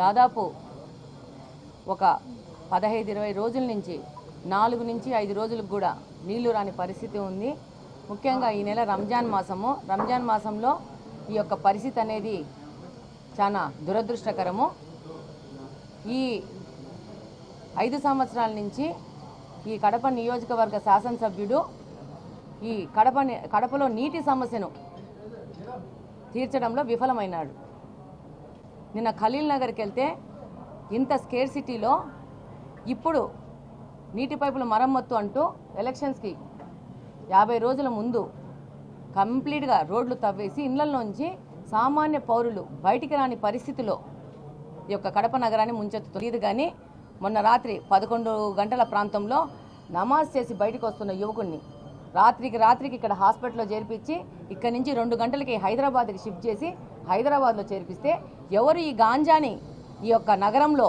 దాదాపు ఒక పదహైదు ఇరవై రోజుల నుంచి నాలుగు నుంచి ఐదు రోజులకు కూడా నీళ్ళు రాని పరిస్థితి ఉంది. ముఖ్యంగా ఈ నెల రంజాన్ మాసము. రంజాన్ మాసంలో ఈ యొక్క పరిస్థితి అనేది చాలా దురదృష్టకరము. ఈ ఐదు సంవత్సరాల నుంచి ఈ కడప నియోజకవర్గ శాసనసభ్యుడు ఈ కడప కడపలో నీటి సమస్యను తీర్చడంలో విఫలమైనాడు. నిన్న ఖలీల్ నగర్కి వెళ్తే ఇంత స్కేర్ సిటీలో ఇప్పుడు నీటి పైపుల మరమ్మత్తు అంటూ ఎలక్షన్స్కి యాభై రోజుల ముందు కంప్లీట్గా రోడ్లు తవ్వేసి ఇళ్ళలోంచి సామాన్య పౌరులు బయటికి రాని పరిస్థితిలో ఈ యొక్క కడప నగరాన్ని ముంచెత్తుతుంది కానీ మొన్న రాత్రి పదకొండు గంటల ప్రాంతంలో నమాజ్ చేసి బయటకు వస్తున్న యువకుణ్ణి రాత్రికి రాత్రికి ఇక్కడ హాస్పిటల్లో చేర్పించి ఇక్కడ నుంచి రెండు గంటలకి హైదరాబాద్కి షిఫ్ట్ చేసి హైదరాబాద్లో చేర్పిస్తే ఎవరు ఈ గాంజాని ఈ యొక్క నగరంలో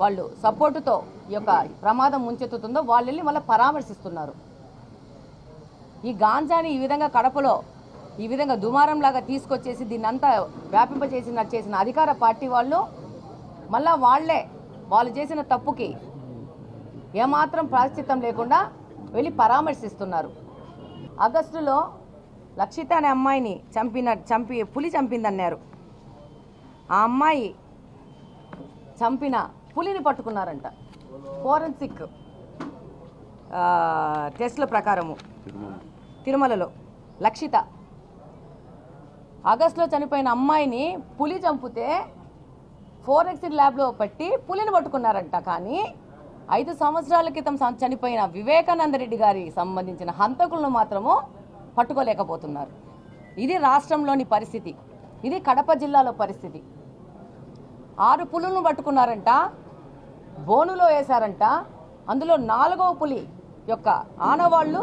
వాళ్ళు సపోర్టుతో ఈ యొక్క ప్రమాదం ముంచెత్తుతుందో వాళ్ళు వెళ్ళి మళ్ళీ పరామర్శిస్తున్నారు. ఈ గాంజాని ఈ విధంగా కడపలో ఈ విధంగా దుమారంలాగా తీసుకొచ్చేసి దీన్ని అంతా వ్యాపింపచేసిన చేసిన అధికార పార్టీ వాళ్ళు మళ్ళా వాళ్ళే వాళ్ళు చేసిన తప్పుకి ఏమాత్రం ప్రాశ్చిత్తం లేకుండా వెళ్ళి పరామర్శిస్తున్నారు. ఆగస్టులో లక్షిత అనే అమ్మాయిని చంపిన చంపి పులి చంపిందన్నారు. ఆ అమ్మాయి చంపిన పులిని పట్టుకున్నారంట. ఫోరెన్సిక్ టెస్ట్ల ప్రకారము. తిరుమలలో లక్షిత. ఆగస్టులో చనిపోయిన అమ్మాయిని పులి చంపితే ఫోరెన్సిక్ ల్యాబ్లో పట్టి పులిని పట్టుకున్నారంట. కానీ ఐదు సంవత్సరాల క్రితం చనిపోయిన వివేకానంద రెడ్డి గారికి సంబంధించిన హంతకులను మాత్రము పట్టుకోలేకపోతున్నారు. ఇది రాష్ట్రంలోని పరిస్థితి. ఇది కడప జిల్లాలో పరిస్థితి. ఆరు పులులను పట్టుకున్నారంట బోనులో వేశారంట అందులో నాలుగవ పులి యొక్క ఆనవాళ్ళు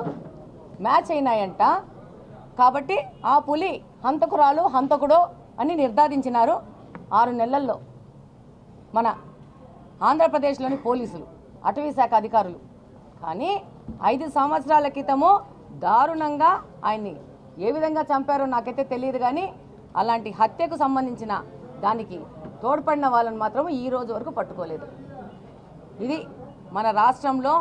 మ్యాచ్ అయినాయంట. కాబట్టి ఆ పులి హంతకురాలు హంతకుడు అని నిర్ధారించినారు ఆరు నెలల్లో మన ఆంధ్రప్రదేశ్లోని పోలీసులు. అటవీ శాఖ అధికారులు. కానీ ఐదు సంవత్సరాల క్రితము దారుణంగా ఆయన్ని ఏ విధంగా చంపారో నాకైతే తెలియదు కానీ అలాంటి హత్యకు సంబంధించిన దానికి తోడ్పడిన వాళ్ళని మాత్రం ఈ రోజు వరకు పట్టుకోలేదు. ఇది మన రాష్ట్రంలో